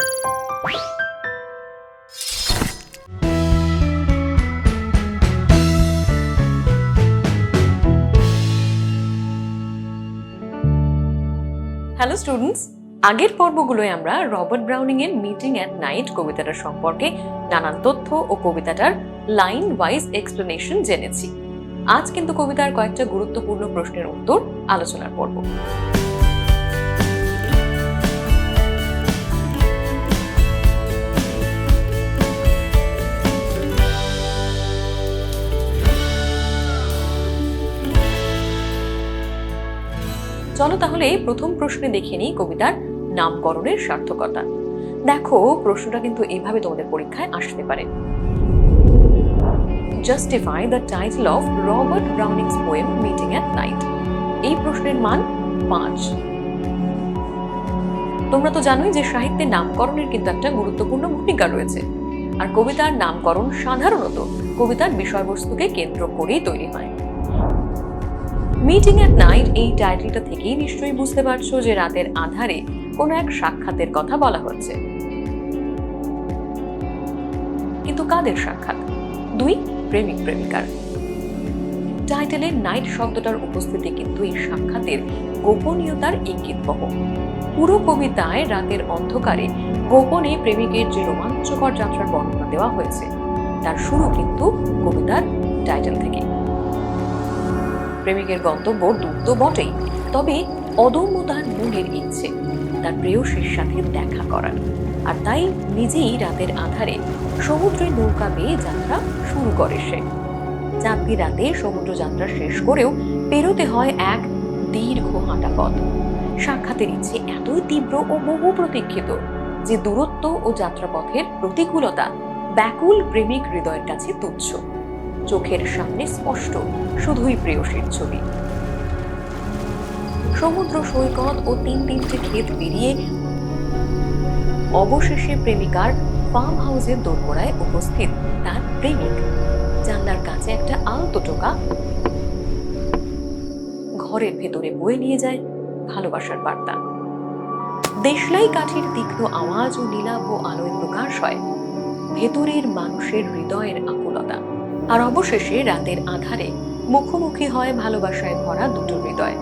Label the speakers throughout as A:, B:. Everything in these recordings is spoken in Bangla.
A: হ্যালো স্টুডেন্টস আগের পর্বগুলোয় আমরা রবার্ট ব্রাউনিং এর মিটিং অ্যাট নাইট কবিতাটার সম্পর্কে নানান তথ্য ও কবিতাটার লাইন ওয়াইজ এক্সপ্লেনেশন জেনেছি। আজ কিন্তু কবিতার কয়েকটা গুরুত্বপূর্ণ প্রশ্নের উত্তর আলোচনার পর্ব। চলো তাহলে প্রথম প্রশ্নে দেখে নিই কবিতার নামকরণের সার্থকতা। দেখো, প্রশ্নটা কিন্তু এইভাবে তোমাদের পরীক্ষায় আসতে পারে। Justify the title of Robert Browning's poem meeting at night এই প্রশ্নের মান পাঁচ। তোমরা তো জানোই যে সাহিত্যে নামকরণের কিন্তু একটা গুরুত্বপূর্ণ ভূমিকা রয়েছে। আর কবিতার নামকরণ সাধারণত কবিতার বিষয়বস্তুকে কেন্দ্র করেই তৈরি হয়। মিটিং অ্যাট নাইট এই টাইটেলটা থেকেই নিশ্চয়ই বুঝতে পারছ যে রাতের আধারে কোনো এক সাক্ষাতের কথা বলা হচ্ছে। কিন্তু কাদের সাক্ষাৎ? দুই, প্রেমিক, প্রেমিকার। টাইটেলে নাইট শব্দটার উপস্থিতি কিন্তু এই সাক্ষাতের গোপনীয়তার ইঙ্গিত বহ। পুরো কবিতায় রাতের অন্ধকারে গোপনে প্রেমিকের যে রোমাঞ্চকর যাত্রার বর্ণনা দেওয়া হয়েছে, তার শুরু কিন্তু কবিতার টাইটেল থেকে প্রেমিকের গন্তব্য দূর তো বটেই, তবে অদম্য তার মনের ইচ্ছে, তার প্রেয়সীর সাথে দেখা করার। আর তাই নিজেই রাতের আধারে সমুদ্রের নৌকা বেয়ে যাত্রা শুরু করে সে। চাঁদনি রাতে সমুদ্র যাত্রা শেষ করেও পেরোতে হয় এক দীর্ঘ হাঁটা পথ। সাক্ষাতের ইচ্ছে এতই তীব্র ও বহু প্রতীক্ষিত যে দূরত্ব ও যাত্রাপথের প্রতিকূলতা ব্যাকুল প্রেমিক হৃদয়ের কাছে তুচ্ছ। চোখের সামনে স্পষ্ট, শুধুই প্রেয়সীর ছবি। সমুদ্র সৈকত ও তিন তিনটে ক্ষেত পেরিয়ে অবশেষে প্রেমিকার ফার্ম হাউসের দোরগোড়ায় উপস্থিত তার প্রেমিক। জানলার কাছে একটা আলতো টোকা ঘরের ভেতরে বয়ে নিয়ে যায় ভালোবাসার বার্তা। দেশলাই কাঠির তীক্ষ্ণ আওয়াজ ও নীলাভ আলোয় প্রকাশ হয়। ভেতরের মানুষের হৃদয়ের আকুলতা। আর অবশেষে রাতের আধারে মুখোমুখি হয় ভালোবাসায় ভরা দুটো হৃদয়।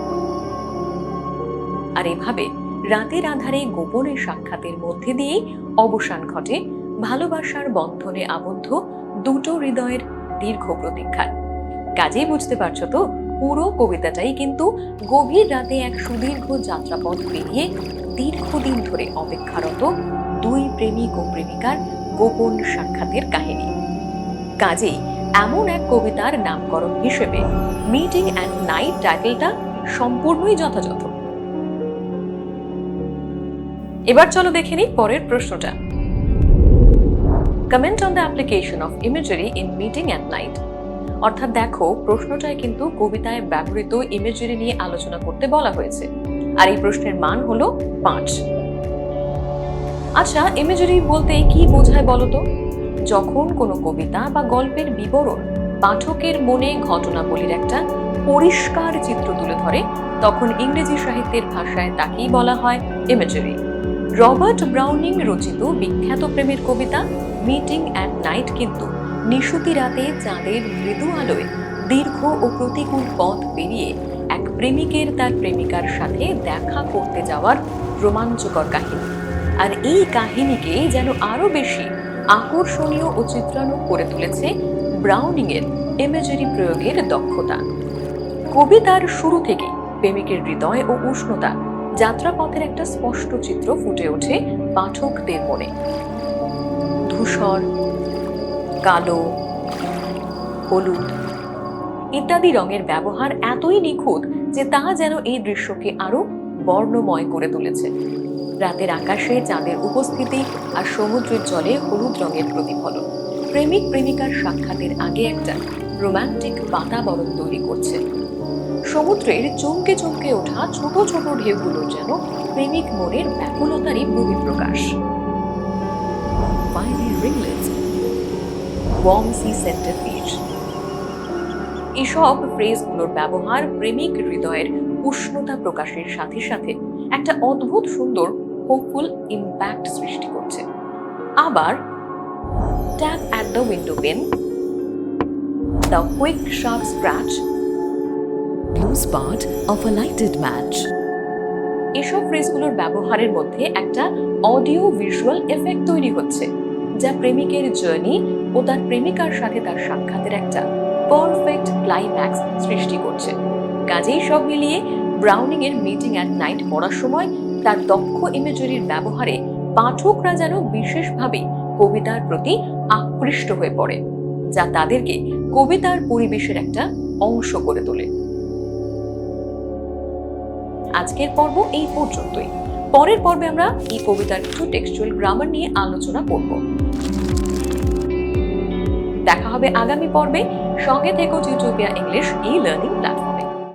A: আর এভাবে রাতের আধারে গোপনে সাক্ষাতের মধ্যে দিয়েই অবসান ঘটে ভালোবাসার বন্ধনে আবদ্ধ দুটো হৃদয়ের দীর্ঘ প্রতীক্ষার। কাজেই বুঝতে পারছ তো, পুরো কবিতাটাই কিন্তু গভীর রাতে এক সুদীর্ঘ যাত্রাপথ পেরিয়ে দীর্ঘদিন ধরে অপেক্ষারত দুই প্রেমিক ও প্রেমিকার গোপন সাক্ষাতের কাহিনী। কাজেই এমন এক কবিতার নামকরণ হিসেবে মিটিং অ্যান্ড নাইট টাইটেলটা সম্পূর্ণই যথাযথ। এবার চলো দেখে নিই পরের প্রশ্নটা। Comment on the application of imagery in meeting at night অর্থাৎ দেখো, প্রশ্নটায় কিন্তু কবিতায় ব্যবহৃত ইমেজারি নিয়ে আলোচনা করতে বলা হয়েছে। আর এই প্রশ্নের মান হলো পাঁচ। আচ্ছা ইমেজারি বলতে কি বোঝায় বলো তো? যখন কোনো কবিতা বা গল্পের বিবরণ পাঠকের মনে ঘটনাবলীর একটা পরিষ্কার চিত্র তুলে ধরে, তখন ইংরেজি সাহিত্যের ভাষায় তাকেই বলা হয় ইমেজারি রবার্ট ব্রাউনিং রচিত বিখ্যাত প্রেমের কবিতা মিটিং অ্যাট নাইট কিন্তু নিশুতি রাতে চাঁদের মৃদু আলোয় দীর্ঘ ও প্রতিকূল পথ পেরিয়ে এক প্রেমিকের তার প্রেমিকার সাথে দেখা করতে যাওয়ার রোমাঞ্চকর কাহিনী। আর এই কাহিনীকে যেন আরও বেশি আকর্ষণীয় ও চিত্রাণু করে তুলেছে ব্রাউনিং এর ইমেজারি প্রয়োগের দক্ষতা। কবিতার শুরু থেকে প্রেমিকের হৃদয় ও উষ্ণতা যাত্রাপথের একটা স্পষ্ট চিত্র ফুটে ওঠে পাঠকদের মনে। ধূসর, কালো, হলুদ ইত্যাদি রঙের ব্যবহার এতই নিখুঁত যে তা যেন এই দৃশ্যকে আরও বর্ণময় করে তুলেছে। রাতের আকাশে চাঁদের উপস্থিতি আর সমুদ্রের জলে হলুদ রঙের প্রতিফলন। প্রেমিক, প্রেমিকার সাক্ষাতের আগে একটা রোমান্টিক বাতাবরণ তৈরি করছে। সমুদ্রের চমকে চমকে ওঠা ছোট ছোট ঢেউগুলো যেন প্রেমিক মনের ব্যাকুলতারই বহিঃপ্রকাশ sea scented beach. এসব ফ্রেজগুলোর ব্যবহার প্রেমিক হৃদয়ের উষ্ণতা প্রকাশের সাথে সাথে একটা অদ্ভুত সুন্দর হোপফুল ইম্প্যাক্ট সৃষ্টি করছে আবার tap at the window pane the quick sharp scratch
B: Lose part of a lighted match.
A: এসব ফ্রেজগুলোর ব্যবহারের মধ্যে একটা অডিও ভিজুয়াল এফেক্ট তৈরি হচ্ছে, যা প্রেমিকের জার্নি ও তার প্রেমিকার সাথে তার সাক্ষাতের একটা পারফেক্ট ক্লাইম্যাক্স সৃষ্টি করছে কাজেই সব মিলিয়ে ব্রাউনিং এর মিটিং অ্যাট নাইট পড়ার সময় তার দক্ষ ইমেজারির ব্যবহারে পাঠকরা যেন বিশেষভাবে কবিতার প্রতি আকৃষ্ট হয়ে পড়ে, যা তাদেরকে কবিতার পরিবেশের একটা অংশ করে তোলে। আজকের পর্ব এই পর্যন্তই। পরের পর্বে আমরা এই কবিতার কিছু টেক্সচুয়াল গ্রামার নিয়ে আলোচনা করব। দেখা হবে আগামী পর্বে। সঙ্গে থেকো Tutopia English e learning platform